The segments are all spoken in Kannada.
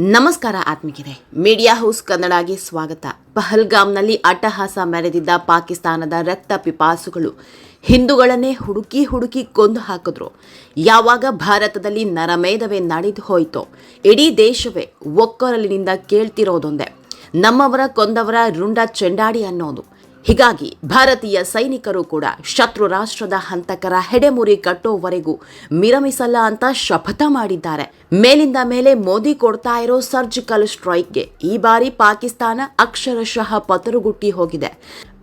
ನಮಸ್ಕಾರ ಆತ್ಮಿಕರೇ ಮೀಡಿಯಾ ಹೌಸ್ ಕನ್ನಡಗೆ ಸ್ವಾಗತ. ಪಹಲ್ಗಾಮ್ನಲ್ಲಿ ಅಟ್ಟಹಾಸ ಮೆರೆದಿದ್ದ ಪಾಕಿಸ್ತಾನದ ರಕ್ತ ಪಿಪಾಸುಗಳು ಹಿಂದೂಗಳನ್ನೇ ಹುಡುಕಿ ಹುಡುಕಿ ಕೊಂದು ಹಾಕಿದ್ರು. ಯಾವಾಗ ಭಾರತದಲ್ಲಿ ನರಮೇಧವೇ ನಡೆದು ಹೋಯ್ತೋ, ಇಡೀ ದೇಶವೇ ಒಕ್ಕೊರಲಿನಿಂದ ಕೇಳ್ತಿರೋದೊಂದೇ. ನಮ್ಮವರ ಕೊಂದವರ ರುಂಡ ಚೆಂಡಾಡಿ ಅನ್ನೋದು. ಹೀಗಾಗಿ ಭಾರತೀಯ ಸೈನಿಕರು ಕೂಡ ಶತ್ರು ರಾಷ್ಟ್ರದ ಹಂತಕರ ಹೆಡೆಮುರಿ ಕಟ್ಟೋವರೆಗೂ ಮಿರಮಿಸಲ್ಲ ಅಂತ ಶಪಥ ಮಾಡಿದ್ದಾರೆ. ಮೇಲಿಂದ ಮೇಲೆ ಮೋದಿ ಕೊಡ್ತಾ ಇರೋ ಸರ್ಜಿಕಲ್ ಸ್ಟ್ರೈಕ್ಗೆ ಈ ಬಾರಿ ಪಾಕಿಸ್ತಾನ ಅಕ್ಷರಶಃ ಪತರುಗುಟ್ಟಿ ಹೋಗಿದೆ.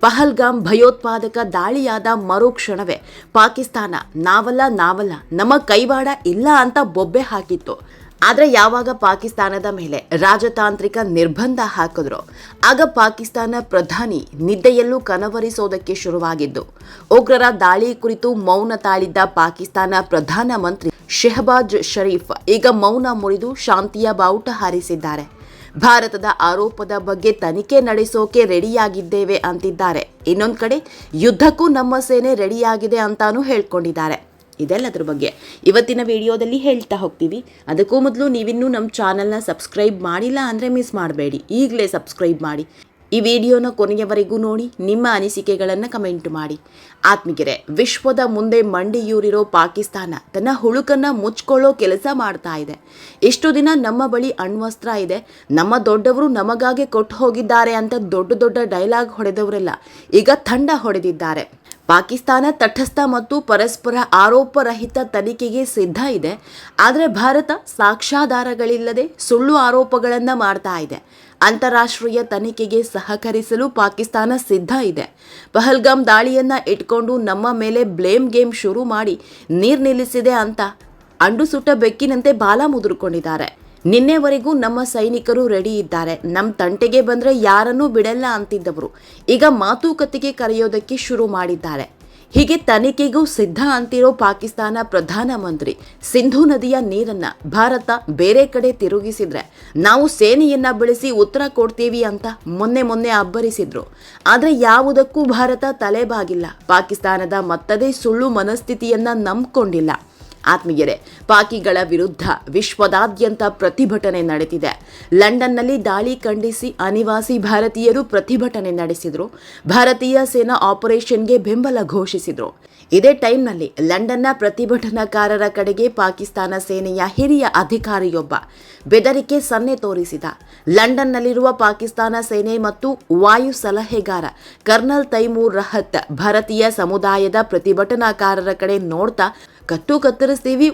ಪಹಲ್ಗಾಮ್ ಭಯೋತ್ಪಾದಕ ದಾಳಿಯಾದ ಮರುಕ್ಷಣವೇ ಪಾಕಿಸ್ತಾನ ನಾವಲ್ಲ ನಾವಲ್ಲ ನಮ್ಮ ಕೈವಾಡ ಇಲ್ಲ ಅಂತ ಬೊಬ್ಬೆ ಹಾಕಿತ್ತು. ಆದರೆ ಯಾವಾಗ ಪಾಕಿಸ್ತಾನದ ಮೇಲೆ ರಾಜತಾಂತ್ರಿಕ ನಿರ್ಬಂಧ ಹಾಕಿದ್ರು, ಆಗ ಪಾಕಿಸ್ತಾನ ಪ್ರಧಾನಿ ನಿದ್ದೆಯಲ್ಲೂ ಕನವರಿಸೋದಕ್ಕೆ ಶುರುವಾಗಿದ್ದು, ಉಗ್ರರ ದಾಳಿ ಕುರಿತು ಮೌನ ತಾಳಿದ್ದ ಪಾಕಿಸ್ತಾನ ಪ್ರಧಾನಮಂತ್ರಿ ಶೆಹಬಾಜ್ ಷರೀಫ್ ಈಗ ಮೌನ ಮುರಿದು ಶಾಂತಿಯ ಬಾವುಟ ಹಾರಿಸಿದ್ದಾರೆ. ಭಾರತದ ಆರೋಪದ ಬಗ್ಗೆ ತನಿಖೆ ನಡೆಸೋಕೆ ರೆಡಿಯಾಗಿದ್ದೇವೆ ಅಂತಿದ್ದಾರೆ. ಇನ್ನೊಂದು ಕಡೆ, ಯುದ್ಧಕ್ಕೂ ನಮ್ಮ ಸೇನೆ ರೆಡಿಯಾಗಿದೆ ಅಂತಾನೂ ಹೇಳ್ಕೊಂಡಿದ್ದಾರೆ. ಇದೆಲ್ಲದ್ರ ಬಗ್ಗೆ ಇವತ್ತಿನ ವಿಡಿಯೋದಲ್ಲಿ ಹೇಳ್ತಾ ಹೋಗ್ತೀವಿ. ಅದಕ್ಕೂ ಮೊದಲು ನೀವಿನ್ನೂ ನಮ್ಮ ಚಾನಲ್ನ ಸಬ್ಸ್ಕ್ರೈಬ್ ಮಾಡಿಲ್ಲ ಅಂದರೆ ಮಿಸ್ ಮಾಡಬೇಡಿ. ಈಗಲೇ ಸಬ್ಸ್ಕ್ರೈಬ್ ಮಾಡಿ. ಈ ವಿಡಿಯೋನ ಕೊನೆಯವರೆಗೂ ನೋಡಿ, ನಿಮ್ಮ ಅನಿಸಿಕೆಗಳನ್ನು ಕಮೆಂಟ್ ಮಾಡಿ. ಆತ್ಮಿಗೆರೆ ವಿಶ್ವದ ಮುಂದೆ ಮಂಡಿಯೂರಿರೋ ಪಾಕಿಸ್ತಾನ ತನ್ನ ಹುಳುಕನ್ನು ಮುಚ್ಕೊಳ್ಳೋ ಕೆಲಸ ಮಾಡ್ತಾ ಇದೆ. ಇಷ್ಟು ದಿನ ನಮ್ಮ ಬಳಿ ಅಣ್ವಸ್ತ್ರ ಇದೆ. ನಮ್ಮ ದೊಡ್ಡವರು ನಮಗಾಗೆ ಕೊಟ್ಟು ಹೋಗಿದ್ದಾರೆ ಅಂತ ದೊಡ್ಡ ದೊಡ್ಡ ಡೈಲಾಗ್ ಹೊಡೆದವರೆಲ್ಲ ಈಗ ತಂಡ ಹೊಡೆದಿದ್ದಾರೆ. ಪಾಕಿಸ್ತಾನ ತಟಸ್ಥ ಮತ್ತು ಪರಸ್ಪರ ಆರೋಪರಹಿತ ತನಿಖೆಗೆ ಸಿದ್ಧ ಇದೆ. ಆದರೆ ಭಾರತ ಸಾಕ್ಷ್ಯಾಧಾರಗಳಿಲ್ಲದೆ ಸುಳ್ಳು ಆರೋಪಗಳನ್ನು ಮಾಡ್ತಾ ಇದೆ. ಅಂತಾರಾಷ್ಟ್ರೀಯ ತನಿಖೆಗೆ ಸಹಕರಿಸಲು ಪಾಕಿಸ್ತಾನ ಸಿದ್ಧ ಇದೆ. ಪಹಲ್ಗಾಮ್ ದಾಳಿಯನ್ನು ಇಟ್ಕೊಂಡು ನಮ್ಮ ಮೇಲೆ ಬ್ಲೇಮ್ ಗೇಮ್ ಶುರು ಮಾಡಿ ನೀರು ನಿಲ್ಲಿಸಿದೆ ಅಂತ ಅಂಡು ಸುಟ್ಟ ಬೆಕ್ಕಿನಂತೆ ಬಾಲ ಮುದುರ್ಕೊಂಡಿದ್ದಾರೆ. ನಿನ್ನೆವರೆಗೂ ನಮ್ಮ ಸೈನಿಕರು ರೆಡಿ ಇದ್ದಾರೆ. ನಮ್ಮ ತಂಟೆಗೆ ಬಂದರೆ ಯಾರನ್ನೂ ಬಿಡಲ್ಲ ಅಂತಿದ್ದವರು. ಈಗ ಮಾತುಕತೆಗೆ ಕರೆಯೋದಕ್ಕೆ ಶುರು ಮಾಡಿದ್ದಾರೆ. ಹೀಗೆ ತನಿಖೆಗೂ ಸಿದ್ಧ ಅಂತಿರೋ ಪಾಕಿಸ್ತಾನ ಪ್ರಧಾನಮಂತ್ರಿ ಸಿಂಧು ನದಿಯ ನೀರನ್ನ ಭಾರತ ಬೇರೆ ಕಡೆ ತಿರುಗಿಸಿದ್ರೆ ನಾವು ಸೇನೆಯನ್ನ ಬೆಳೆಸಿ ಉತ್ತರ ಕೊಡ್ತೀವಿ ಅಂತ ಮೊನ್ನೆ ಮೊನ್ನೆ ಅಬ್ಬರಿಸಿದ್ರು. ಆದರೆ ಯಾವುದಕ್ಕೂ ಭಾರತ ತಲೆಬಾಗಿಲ್ಲ. ಪಾಕಿಸ್ತಾನದ ಮತ್ತದೇ ಸುಳ್ಳು ಮನಸ್ಥಿತಿಯನ್ನ ನಂಬ್ಕೊಂಡಿಲ್ಲ. ಆತ್ಮೀಯರೇ ಪಾಕಿಗಳ ವಿರುದ್ಧ ವಿಶ್ವದಾದ್ಯಂತ ಪ್ರತಿಭಟನೆ ನಡೆದಿದೆ. ಲಂಡನ್ನಲ್ಲಿ ದಾಳಿ ಖಂಡಿಸಿ ಅನಿವಾಸಿ ಭಾರತೀಯರು ಪ್ರತಿಭಟನೆ ನಡೆಸಿದರು. ಭಾರತೀಯ ಸೇನಾ ಆಪರೇಷನ್ಗೆ ಬೆಂಬಲ ಘೋಷಿಸಿದರು. ಇದೇ ಟೈಮ್ನಲ್ಲಿ ಲಂಡನ್ನ ಪ್ರತಿಭಟನಾಕಾರರ ಕಡೆಗೆ ಪಾಕಿಸ್ತಾನ ಸೇನೆಯ ಹಿರಿಯ ಅಧಿಕಾರಿಯೊಬ್ಬ ಬೆದರಿಕೆ ಸನ್ನೆ ತೋರಿಸಿದ. ಲಂಡನ್ನಲ್ಲಿರುವ ಪಾಕಿಸ್ತಾನ ಸೇನೆ ಮತ್ತು ವಾಯು ಸಲಹೆಗಾರ ಕರ್ನಲ್ ತೈಮೂರ್ ರಹತ್ ಭಾರತೀಯ ಸಮುದಾಯದ ಪ್ರತಿಭಟನಾಕಾರರ ಕಡೆ ನೋಡ್ತಾ ಕಟ್ಟು ಕತ್ತರಿಸ್ತೀವಿ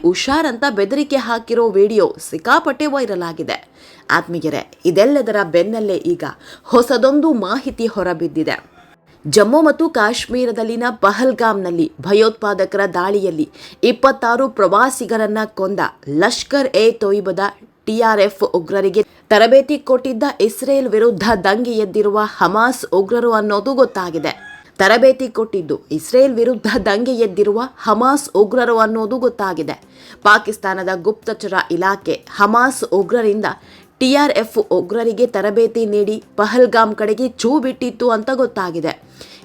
ಅಂತ ಬೆದರಿಕೆ ಹಾಕಿರೋ ವಿಡಿಯೋ ಸಿಕ್ಕಾಪಟ್ಟೆ ವೈರಲ್ ಆಗಿದೆ ಆತ್ಮೀಯರೇ, ಇದೆಲ್ಲದರ ಬೆನ್ನಲ್ಲೇ ಈಗ ಹೊಸದೊಂದು ಮಾಹಿತಿ ಹೊರಬಿದ್ದಿದೆ. ಜಮ್ಮು ಮತ್ತು ಕಾಶ್ಮೀರದಲ್ಲಿನ ಪಹಲ್ಗಾಮ್ನಲ್ಲಿ ಭಯೋತ್ಪಾದಕರ ದಾಳಿಯಲ್ಲಿ ಇಪ್ಪತ್ತಾರು ಪ್ರವಾಸಿಗರನ್ನ ಕೊಂದ ಲಷ್ಕರ್ ಎ ತೊಯ್ಬದ ಟಿಆರ್ಎಫ್ ಉಗ್ರರಿಗೆ ತರಬೇತಿ ಕೊಟ್ಟಿದ್ದ ಇಸ್ರೇಲ್ ವಿರುದ್ಧ ದಂಗೆ ಎದ್ದಿರುವ ಹಮಾಸ್ ಉಗ್ರರು ಅನ್ನೋದು ಗೊತ್ತಾಗಿದೆ. ತರಬೇತಿ ಕೊಟ್ಟಿದ್ದು ಇಸ್ರೇಲ್ ವಿರುದ್ಧ ದಂಗೆ ಎದ್ದಿರುವ ಹಮಾಸ್ ಉಗ್ರರು ಅನ್ನೋದು ಗೊತ್ತಾಗಿದೆ. ಪಾಕಿಸ್ತಾನದ ಗುಪ್ತಚರ ಇಲಾಖೆ ಹಮಾಸ್ ಉಗ್ರರಿಂದ ಟಿಆರ್ಎಫ್ ಉಗ್ರರಿಗೆ ತರಬೇತಿ ನೀಡಿ ಪಹಲ್ಗಾಮ್ ಕಡೆಗೆ ಚೂ ಬಿಟ್ಟಿತ್ತು ಅಂತ ಗೊತ್ತಾಗಿದೆ.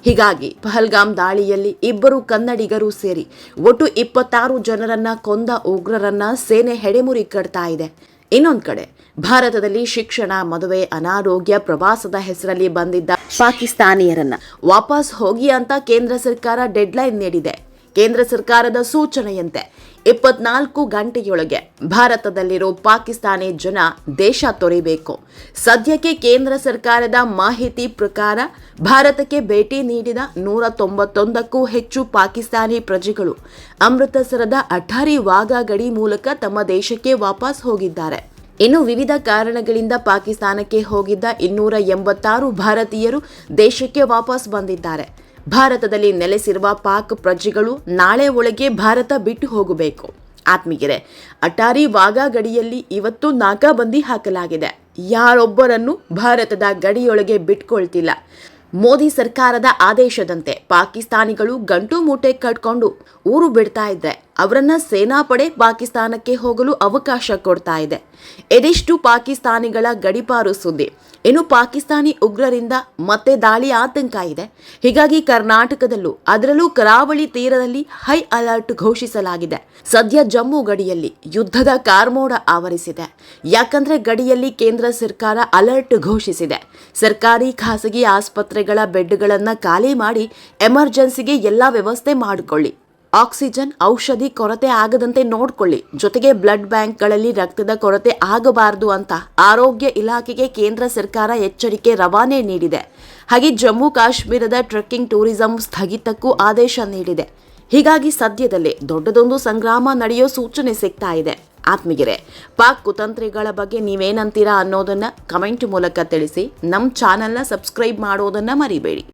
ಹೀಗಾಗಿ ಪಹಲ್ಗಾಮ್ ದಾಳಿಯಲ್ಲಿ ಇಬ್ಬರು ಕನ್ನಡಿಗರು ಸೇರಿ ಒಟ್ಟು ಇಪ್ಪತ್ತಾರು ಜನರನ್ನ ಕೊಂದ ಉಗ್ರರನ್ನ ಸೇನೆ ಹೆಡೆಮುರಿ ಕಟ್ತಾ ಇದೆ. ಇನ್ನೊಂದು ಕಡೆ, ಭಾರತದಲ್ಲಿ ಶಿಕ್ಷಣ, ಮದುವೆ, ಅನಾರೋಗ್ಯ ಪ್ರವಾಸದ ಹೆಸರಲ್ಲಿ ಬಂದಿದ್ದ ಪಾಕಿಸ್ತಾನಿಯರನ್ನ. ವಾಪಸ್ ಹೋಗಿ ಅಂತ ಕೇಂದ್ರ ಸರ್ಕಾರ ಡೆಡ್ಲೈನ್ ನೀಡಿದೆ. ಕೇಂದ್ರ ಸರ್ಕಾರದ ಸೂಚನೆಯಂತೆ ಇಪ್ಪತ್ನಾಲ್ಕು ಗಂಟೆಯೊಳಗೆ ಭಾರತದಲ್ಲಿರೋ ಪಾಕಿಸ್ತಾನಿ ಜನ ದೇಶ ತೊರೆಯಬೇಕು ಸದ್ಯಕ್ಕೆ ಕೇಂದ್ರ ಸರ್ಕಾರದ ಮಾಹಿತಿ ಪ್ರಕಾರ ಭಾರತಕ್ಕೆ ಭೇಟಿ ನೀಡಿದ ನೂರ ತೊಂಬತ್ತೊಂದಕ್ಕೂ ಹೆಚ್ಚು ಪಾಕಿಸ್ತಾನಿ ಪ್ರಜೆಗಳು ಅಮೃತಸರದ ಅಠಾರಿ ವಾಗಾ ಗಡಿ ಮೂಲಕ ತಮ್ಮ ದೇಶಕ್ಕೆ ವಾಪಸ್ ಹೋಗಿದ್ದಾರೆ. ಇನ್ನು ವಿವಿಧ ಕಾರಣಗಳಿಂದ ಪಾಕಿಸ್ತಾನಕ್ಕೆ ಹೋಗಿದ್ದ ಇನ್ನೂರ ಎಂಬತ್ತಾರು ಭಾರತೀಯರು ದೇಶಕ್ಕೆ ವಾಪಸ್ ಬಂದಿದ್ದಾರೆ. ಭಾರತದಲ್ಲಿ ನೆಲೆಸಿರುವ ಪಾಕ್ ಪ್ರಜೆಗಳು ನಾಳೆ ಒಳಗೆ ಭಾರತ ಬಿಟ್ಟು ಹೋಗಬೇಕು. ಆತ್ಮೀಯರೇ, ಅಟಾರಿ ವಾಗಾ ಗಡಿಯಲ್ಲಿ ಇವತ್ತು ನಾಕಾಬಂದಿ ಹಾಕಲಾಗಿದೆ. ಯಾರೊಬ್ಬರನ್ನು ಭಾರತದ ಗಡಿಯೊಳಗೆ ಬಿಟ್ಕೊಳ್ತಿಲ್ಲ. ಮೋದಿ ಸರ್ಕಾರದ ಆದೇಶದಂತೆ ಪಾಕಿಸ್ತಾನಿಗಳು ಗಂಟು ಮೂಟೆ ಕಟ್ಕೊಂಡು ಊರು ಬಿಡ್ತಾ ಇದ್ರೆ. ಅವರನ್ನ ಸೇನಾಪಡೆ ಪಾಕಿಸ್ತಾನಕ್ಕೆ ಹೋಗಲು ಅವಕಾಶ ಕೊಡ್ತಾ ಇದೆ. ಇದಿಷ್ಟು ಪಾಕಿಸ್ತಾನಿಗಳ ಗಡಿಪಾರು ಸುದ್ದಿ. ಇನ್ನು ಪಾಕಿಸ್ತಾನಿ ಉಗ್ರರಿಂದ ಮತ್ತೆ ದಾಳಿ ಆತಂಕ ಇದೆ. ಹೀಗಾಗಿ ಕರ್ನಾಟಕದಲ್ಲೂ, ಅದರಲ್ಲೂ ಕರಾವಳಿ ತೀರದಲ್ಲಿ ಹೈ ಅಲರ್ಟ್ ಘೋಷಿಸಲಾಗಿದೆ. ಸದ್ಯ ಜಮ್ಮು ಗಡಿಯಲ್ಲಿ ಯುದ್ಧದ ಕಾರ್ಮೋಡ ಆವರಿಸಿದೆ. ಯಾಕಂದ್ರೆ ಗಡಿಯಲ್ಲಿ ಕೇಂದ್ರ ಸರ್ಕಾರ ಅಲರ್ಟ್ ಘೋಷಿಸಿದೆ. ಸರ್ಕಾರಿ ಖಾಸಗಿ ಆಸ್ಪತ್ರೆಗಳ ಬೆಡ್ಗಳನ್ನು ಖಾಲಿ ಮಾಡಿ ಎಮರ್ಜೆನ್ಸಿಗೆ ಎಲ್ಲ ವ್ಯವಸ್ಥೆ ಮಾಡಿಕೊಳ್ಳಿ. ಆಕ್ಸಿಜನ್, ಔಷಧಿ ಕೊರತೆ ಆಗದಂತೆ ನೋಡ್ಕೊಳ್ಳಿ. ಜೊತೆಗೆ ಬ್ಲಡ್ ಬ್ಯಾಂಕ್ಗಳಲ್ಲಿ ರಕ್ತದ ಕೊರತೆ ಆಗಬಾರದು ಅಂತ ಆರೋಗ್ಯ ಇಲಾಖೆಗೆ ಕೇಂದ್ರ ಸರ್ಕಾರ ಎಚ್ಚರಿಕೆ ರವಾನೆ ನೀಡಿದೆ. ಹಾಗೆ ಜಮ್ಮು ಕಾಶ್ಮೀರದ ಟ್ರೆಕ್ಕಿಂಗ್ ಟೂರಿಸಂ ಸ್ಥಗಿತಕ್ಕೂ ಆದೇಶ ನೀಡಿದೆ. ಹೀಗಾಗಿ ಸದ್ಯದಲ್ಲೇ ದೊಡ್ಡದೊಂದು ಸಂಗ್ರಾಮ ನಡೆಯೋ ಸೂಚನೆ ಸಿಗ್ತಾ ಇದೆ. ಆತ್ಮಗಿರೆ ಪಾಕ್ ಕುತಂತ್ರಿಗಳ ಬಗ್ಗೆ ನೀವೇನಂತೀರಾ ಅನ್ನೋದನ್ನ ಕಮೆಂಟ್ ಮೂಲಕ ತಿಳಿಸಿ ನಮ್ಮ ಚಾನೆಲ್ನ ಸಬ್ಸ್ಕ್ರೈಬ್ ಮಾಡೋದನ್ನ ಮರಿಬೇಡಿ.